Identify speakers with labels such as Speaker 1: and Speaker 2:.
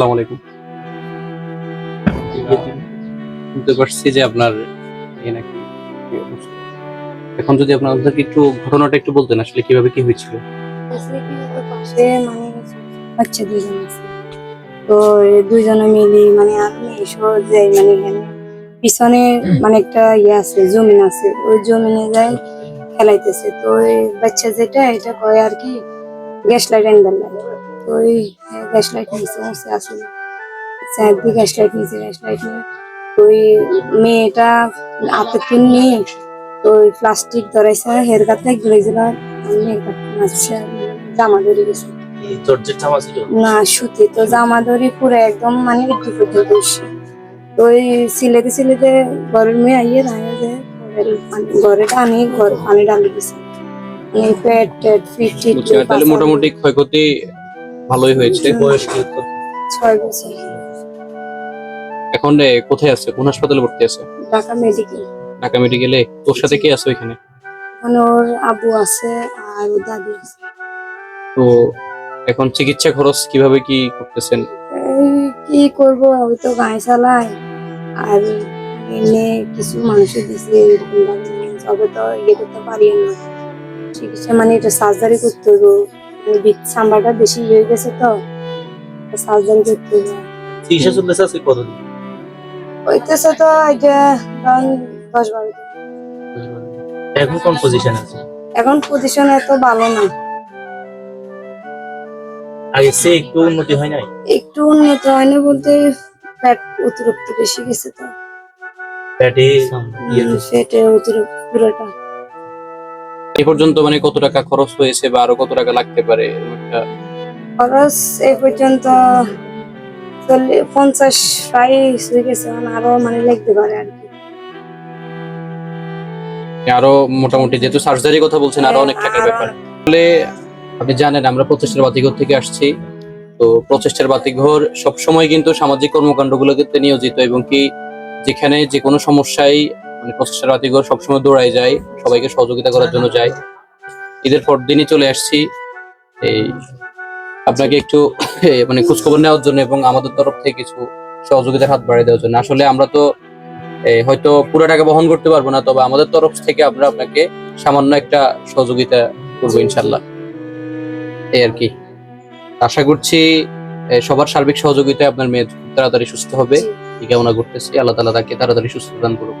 Speaker 1: আসসালামু আলাইকুম। বুঝতে পারছি যে আপনার নাকি এখন যদি আপনাদেরকে একটু ঘটনাটা একটু বলতেন আসলে কীভাবে কি হয়েছিল?
Speaker 2: পাশে মানে বাচ্চা দুজন আছে। তো মিলি মানে আমি এসব যাই মানে এখানে পিছনে মানে একটা ইয়ে আছে জমিন আছে। ওই জমিনে যাই খেলাইতেছে। তো ওই বাচ্চা যেটা এটা কয় আর কি গ্যাস লাইট আনবার লাগে। তো ওই গ্যাস লাইট নিচে বসে আছে চার দিয়ে গ্যাস লাইট নিচে গ্যাস লাইট নিয়ে তো ওই মেয়েটা হাতে তিন নিয়ে ওই প্লাস্টিক ধরাইছে হের কাতে ঘুরেছিল আমি আচ্ছা জামা ধরে গেছে।
Speaker 3: জর্জের জামা ছিল?
Speaker 2: না সুতি তো জামা ধরে পুরো একদম মানে একটু পর্যন্ত উঠছে তো ওই সিলেতে সিলেতে ঘরের মেয়ে আইয়ে রায় যে মানে ঘরে টানি ঘর পানি ডালি দিছে। মানে পেট টেট ফিট
Speaker 1: তাহলে মোটামুটি ক্ষয়ক্ষতি ভালোই হয়েছে।
Speaker 3: বয়স
Speaker 2: ছয় বছর।
Speaker 1: এখন কোথায় আছে? কোন হাসপাতালে ভর্তি আছে?
Speaker 2: ঢাকা মেডিকেল।
Speaker 1: ঢাকা মেডিকেলে? তোর সাথে কে আছে ওইখানে?
Speaker 2: মানে ওর আব্বু আছে আর দাদি আছে।
Speaker 1: তো এখন চিকিৎসা খরচ কীভাবে কি করতেছেন?
Speaker 2: কি করব? আমি তো গায়ে চালাই আর এমনি কিছু মানুষের দিছে সবে তো ইয়ে করতে পারি না। চিকিৎসা মানে এটা সার্জারি করতে হবে। চামড়াটা বেশি হয়ে গেছে তো। সার্জারি করতে
Speaker 3: চিকিৎসা চলতেছে আজকে কতদিন?
Speaker 2: হইতেছে তো এটা দশ বারো।
Speaker 3: এখন কোন পজিশন আছে?
Speaker 2: এখন পজিশন এত ভালো না।
Speaker 3: আগে সে একটু উন্নতি হয় নাই?
Speaker 2: একটু উন্নত হয়নি বলতে ফ্যাট অতিরিক্ত বেশি গেছে তো। অতিরিক্ত পুরোটা।
Speaker 1: এই পর্যন্ত মানে কত টাকা খরচ হয়েছে বা আরও কত টাকা লাগতে পারে?
Speaker 2: খরচ এই পর্যন্ত পঞ্চাশ প্রায় হয়ে গেছে মানে আরও মানে লিখতে পারে আর কি।
Speaker 1: আরও মোটামুটি যেহেতু সার্জারি কথা বলছেন আরও অনেক টাকার ব্যাপার। আসলে আপনি জানেন আমরা প্রচেষ্টার বাতিঘর থেকে আসছি। তো প্রচেষ্টার বাতিঘর সবসময় কিন্তু সামাজিক কর্মকাণ্ডগুলোতে নিয়োজিত এবং কি যেখানে যে কোনো সমস্যায় মানে প্রচেষ্টার বাতিঘর সবসময় দৌড়ায় যায় সবাইকে সহযোগিতা করার জন্য যায় ঈদের পর দিনই চলে আসছি। এই আপনাকে একটু মানে খোঁজখবর নেওয়ার জন্য এবং আমাদের তরফ থেকে কিছু সহযোগিতার হাত বাড়িয়ে দেওয়ার জন্য। আসলে আমরা তো হয়তো পুরো টাকা বহন করতে পারব না তবে আমাদের তরফ থেকে আমরা আপনাকে সামান্য একটা সহযোগিতা করব ইনশাল্লাহ এই আর কি। আশা করছি সবার সার্বিক সহযোগিতায় আপনার মেয়ে তাড়াতাড়ি সুস্থ হবে। এই কামনা করতেছি। আল্লাহ তালা তাকে তাড়াতাড়ি সুস্থ দান করুক।